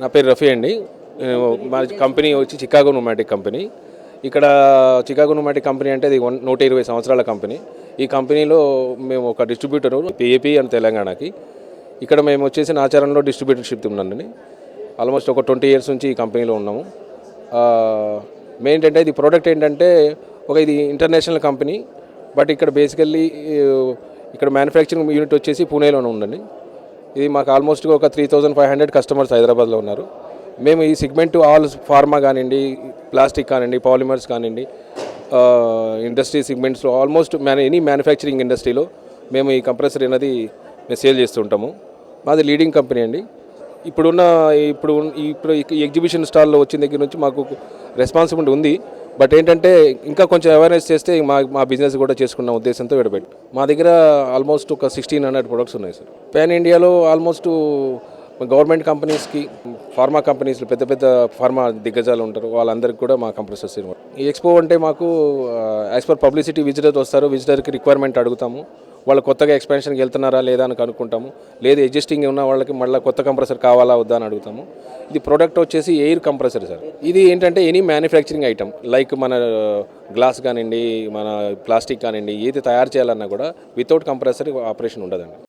నా పేరు రఫీ అండి. నేను మా కంపెనీ వచ్చి చికాగో నోమాటిక్ కంపెనీ. ఇక్కడ చికాగో నోమాటిక్ కంపెనీ అంటే ఇది వన్ నూట ఇరవై సంవత్సరాల కంపెనీ. ఈ కంపెనీలో మేము ఒక డిస్ట్రిబ్యూటర్ ఏపీ అని తెలంగాణకి. ఇక్కడ మేము వచ్చేసి ఆచారంలో డిస్ట్రిబ్యూటర్షిప్ ఉన్నానండి ఆల్మోస్ట్ ఒక ట్వంటీ ఇయర్స్ నుంచి ఈ కంపెనీలో ఉన్నాము. మెయిన్ ఏంటంటే ఇది ప్రోడక్ట్ ఏంటంటే ఒక ఇది ఇంటర్నేషనల్ కంపెనీ. బట్ ఇక్కడ బేసికల్లీ ఇక్కడ మ్యానుఫ్యాక్చరింగ్ యూనిట్ వచ్చేసి పూణేలోనే ఉందండి. ఇది మాకు ఆల్మోస్ట్ ఒక three thousand five hundred customers హైదరాబాద్లో ఉన్నారు. మేము ఈ సెగ్మెంట్ ఆల్ ఫార్మా కానివ్వండి ప్లాస్టిక్ కానివ్వండి పాలిమర్స్ కానివ్వండి ఇండస్ట్రీ సెగ్మెంట్స్లో ఆల్మోస్ట్ మ్యాన్ ఎనీ మ్యానుఫ్యాక్చరింగ్ ఇండస్ట్రీలో మేము ఈ కంప్రెసర్ అనేది మేము సేల్ చేస్తుంటాము మాది లీడింగ్ కంపెనీ అండి. ఇప్పుడున్న ఇప్పుడు ఇప్పుడు ఎగ్జిబిషన్ స్టాల్లో వచ్చిన దగ్గర నుంచి మాకు రెస్పాన్సిబిలిటీ ఉంది. బట్ ఏంటంటే ఇంకా కొంచెం అవేర్నెస్ చేస్తే మా మా బిజినెస్ కూడా చేసుకున్న ఉద్దేశంతో విడబెట్టి మా దగ్గర ఆల్మోస్ట్ ఒక సిక్స్టీన్ హండ్రెడ్ ప్రొడక్ట్స్ ఉన్నాయి సార్ పాన్ ఇండియాలో ఆల్మోస్ట్ గవర్నమెంట్ కంపెనీస్కి ఫార్మా కంపెనీస్లో పెద్ద పెద్ద ఫార్మా దిగ్గజాలు ఉంటారు వాళ్ళందరికీ కూడా మా కంపెనీస్ ఇవ్వాలి ఈ ఎక్స్పో అంటే మాకు యాజ్ పర్ పబ్లిసిటీ విజిటర్ వస్తారు విజిటర్కి రిక్వైర్మెంట్ అడుగుతాము. వాళ్ళు కొత్తగా ఎక్స్పెన్షన్కి వెళ్తున్నారా లేదా అని కనుక్కుంటాము. లేదు ఎగ్జిస్టింగ్ ఉన్న వాళ్ళకి మళ్ళీ కొత్త కంప్రెసర్ కావాలా వద్దా అని అడుగుతాము. ఇది ప్రోడక్ట్ వచ్చేసి ఎయిర్ కంప్రెసర్ సార్ ఇది ఏంటంటే ఎనీ మ్యానుఫ్యాక్చరింగ్ ఐటమ్ లైక్ మన uh, గ్లాస్ కానివ్వండి మన ప్లాస్టిక్ కానివ్వండి ఏది తయారు చేయాలన్నా కూడా వితౌట్ కంప్రెసర్ ఆపరేషన్ ఉండదండి.